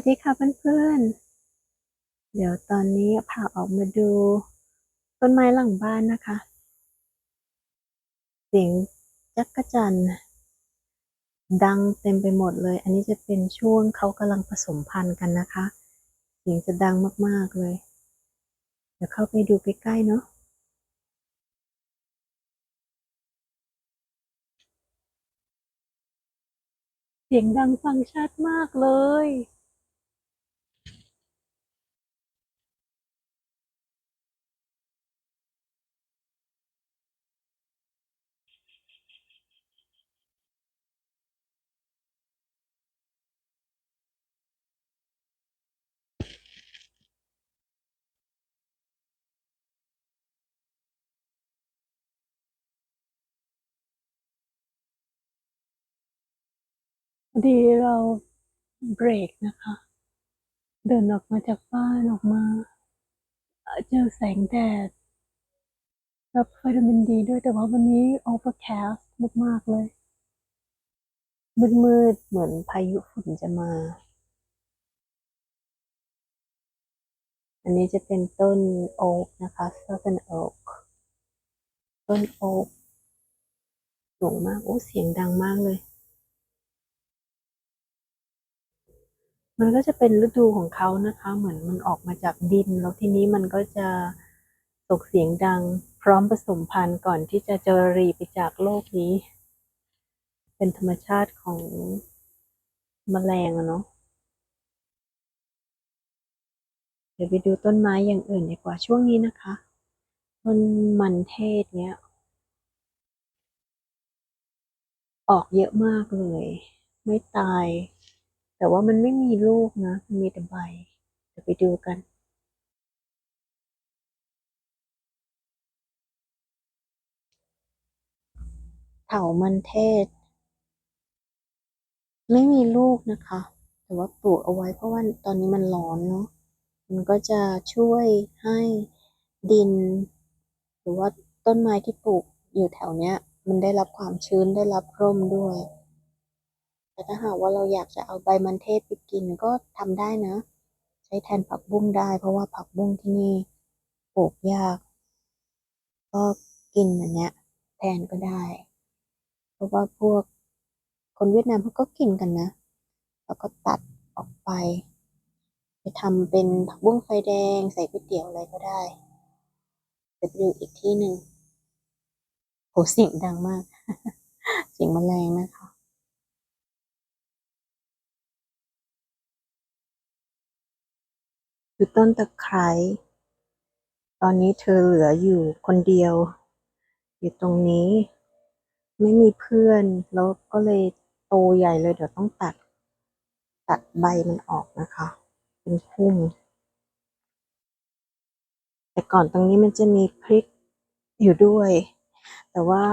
วัสดีค่ะเพื่อนๆ เดี๋ยวตอนนี้พาออกมาดู ต้นไม้หลังบ้านนะคะ เสียงจักรจันดังเต็มไปหมดเลย อันนี้จะเป็นช่วงเขากำลังผสมพันธุ์กันนะคะ เสียงจะดังมากๆเลย เดี๋ยวเข้าไปดูใกล้ๆเนาะเสียงดังฟังชัดมากเลย ดีเราเบรกนะคะ เดินออกมาจากบ้านออกมาเจอแสงแดด รับวิตามินดีด้วยแต่ว่าวันนี้ overcast มากๆเลย มืดๆเหมือนพายุฝนจะมา อันนี้จะเป็นต้นโอ๊กนะคะ southern oak ต้นโอ๊กสูงมากโอ้เสียงดังมากเลย มันก็จะเป็นฤดูของเขานะคะ เหมือนมันออกมาจากดิน แล้วทีนี้มันก็จะตกเสียงดัง พร้อมผสมพันธุ์ก่อนที่จะจรรีไปจากโลกนี้ เป็นธรรมชาติของแมลงอะเนาะเดี๋ยวไปดูต้นไม้อย่างอื่นดีกว่าช่วงนี้นะคะ ต้นมันเทศเนี้ย ออกเยอะมากเลย ไม่ตาย แต่ว่ามันไม่มีลูกนะมันมีแต่ใบเดี๋ยวไปดูกันเถามันเทศ ไม่มีลูกนะคะ แต่ว่าปลูกเอาไว้เพราะว่าตอนนี้มันร้อนเนาะมันก็จะช่วยให้ดิน หรือว่าต้นไม้ที่ปลูกอยู่แถวเนี้ย มันได้รับความชื้นได้รับร่มด้วย แต่ถ้าหากว่าเราอยากจะเอาใบมันเทศไปกินก็ทำได้นะ ใช้แทนผักบุ้งได้ เพราะว่าผักบุ้งที่นี่ปลูกยาก ก็กินอันเนี้ยแทนก็ได้ เพราะว่าพวกคนเวียดนามเขาก็กินกันนะ แล้วก็ตัดออกไป ไปทำเป็นผักบุ้งไฟแดงใส่ก๋วยเตี๋ยวอะไรก็ได้เดี๋ยวไปดูอีกที่หนึ่งโหเสียงดังมาก เสียงแมลงนะคะ คือต้นตะไคร้ตอนนี้เธอเหลืออยู่คนเดียว อยู่ตรงนี้ ไม่มีเพื่อน แล้วก็เลยโตใหญ่เลยเดี๋ยวต้องตัด ตัดใบมันออกนะคะ เป็นพุ่ม แต่ก่อนตรงนี้มันจะมีพริกอยู่ด้วย แต่ว่า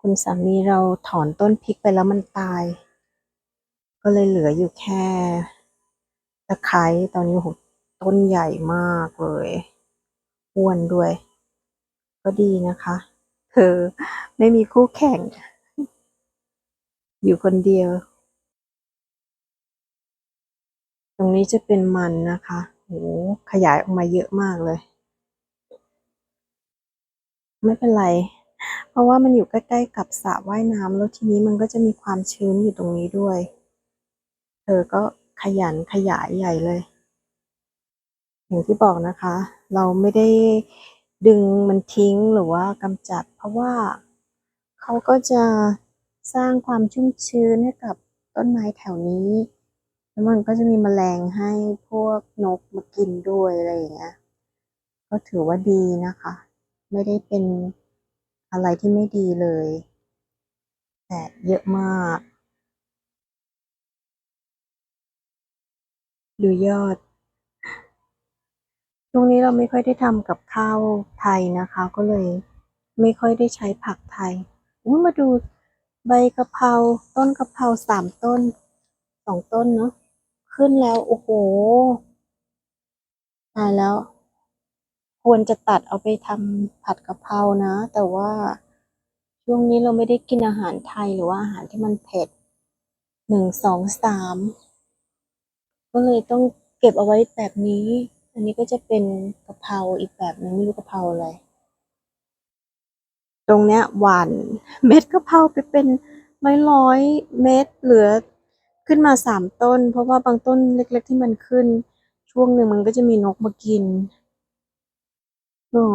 คุณสามีเราถอนต้นพริกไปแล้วมันตาย ก็เลยเหลืออยู่แค่ตะไคร้ตอนนี้โห ต้นใหญ่มากเลยอ้วนด้วย ก็ดีนะคะ เธอไม่มีคู่แข่ง อยู่คนเดียว ตรงนี้จะเป็นมันนะคะโหขยายออกมาเยอะมากเลย ไม่เป็นไร เพราะว่ามันอยู่ใกล้ๆกับสระว่ายน้ำแล้วทีนี้มันก็จะมีความชื้นอยู่ตรงนี้ด้วย เธอก็ขยันขยายใหญ่เลย อย่างที่บอกนะคะ เราไม่ได้ดึงมันทิ้งหรือว่ากำจัด เพราะว่าเขาก็จะสร้างความชุ่มชื้นให้กับต้นไม้แถวนี้ แล้วมันก็จะมีแมลงให้พวกนกมากินด้วยอะไรอย่างเงี้ย ก็ถือว่าดีนะคะ ไม่ได้เป็นอะไรที่ไม่ดีเลย แต่เยอะมาก ดูยอด ช่วงนี้เราไม่ค่อยได้ทำกับข้าวไทยนะคะ ก็เลย ไม่ค่อยได้ใช้ผักไทยมาดูใบกะเพราต้นกะเพราสามต้นสองต้นเนาะขึ้นแล้ว โอ้โหตายแล้ว ควรจะตัดเอาไปทำผัดกะเพรานะ แต่ว่าช่วงนี้เราไม่ได้กินอาหารไทยหรือว่าอาหารที่มันเผ็ดหนึ่งสองสามก็เลยต้องเก็บเอาไว้แบบนี้ อันนี้ก็จะเป็นกะเพราอีกแบบหนึงไม่รู้กะเพราอะไร ตรงเนี้ยหวานเม็ดกะเพราไปเป็นร้อยร้อยๆเม็ดเหลือขึ้นมาสามต้น เพราะว่าบางต้นเล็ก ๆ ที่มันขึ้น ช่วงหนึ่งมันก็จะมีนกมากินอ๋อ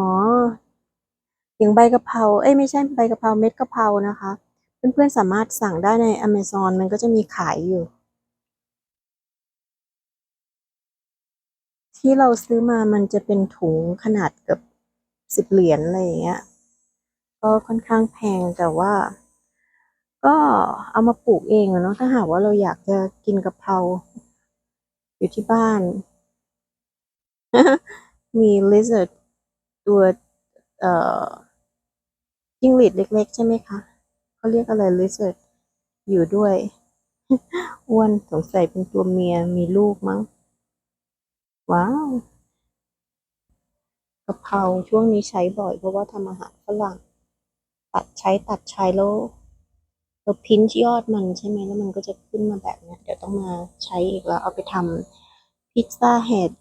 อย่างใบกะเพรา เอ้ยไม่ใช่ใบกะเพราเม็ดกะเพรานะคะ เพื่อนๆสามารถสั่งได้ใน Amazon มันก็จะมีขายอยู่ ที่เราซื้อมามันจะเป็นถุงขนาดเกือบสิบเหรียญอะไรอย่างเงี้ย ก็ค่อนข้างแพงแต่ว่า ก็เอามาปลูกเองเนาะถ้าหากว่าเราอยากจะกินกะเพราอยู่ที่บ้าน มี lizard ตัวเอ่อจิ้งหรีดเล็ก ๆ ใช่ไหมคะเขาเรียกอะไร lizard อยู่ด้วยอ้วนสงสัยเป็นตัวเมียมีลูกมั้ง ว้าวกะเพราช่วงนี้ใช้บ่อยเพราะว่าทำอาหารฝรั่งตัดใช้ตัดใช้แล้วเราพิ้นยอดมันใช่ไหมแล้วมันก็จะขึ้นมาแบบเนี้ยเดี๋ยวต้องมาใช้อีกแล้วเอาไปทำพิซซ่าเห็ด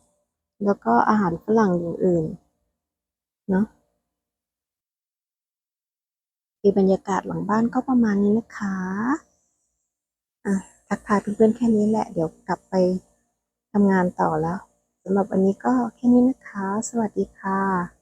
แล้วก็อาหารฝรั่งอย่างอื่นเนาะมีบรรยากาศหลังบ้านก็ประมาณนี้นะคะอะทักทายเพื่อนๆแค่นี้แหละ เดี๋ยวกลับไปทำงานต่อแล้ว สำหรับวันนี้ก็แค่นี้นะคะ สวัสดีค่ะ